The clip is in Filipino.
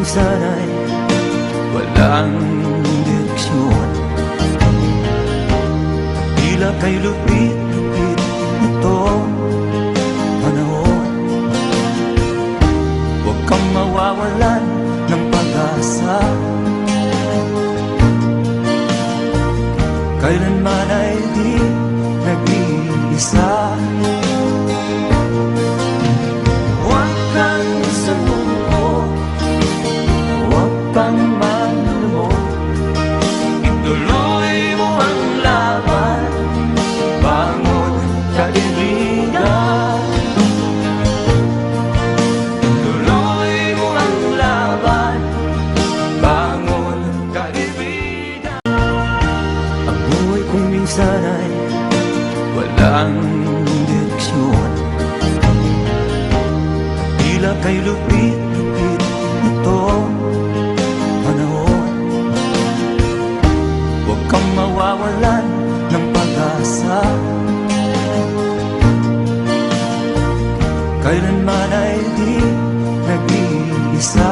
minsan ay walang direksyon. Tila kay lupit-lupit itong panahon. Huwag kang mawawalan ng pag-asa. Kailanman ay di nag-iisa. Huwag kang Huwag kaibigan Ituloy mo ang laban Bangon kaibigan Ang buhay kong minsan ay walang direksyon Tila kay lupit-lupit itong panahon Huwag kang mawawalan ng pag-asa sana'y di nag-iisa.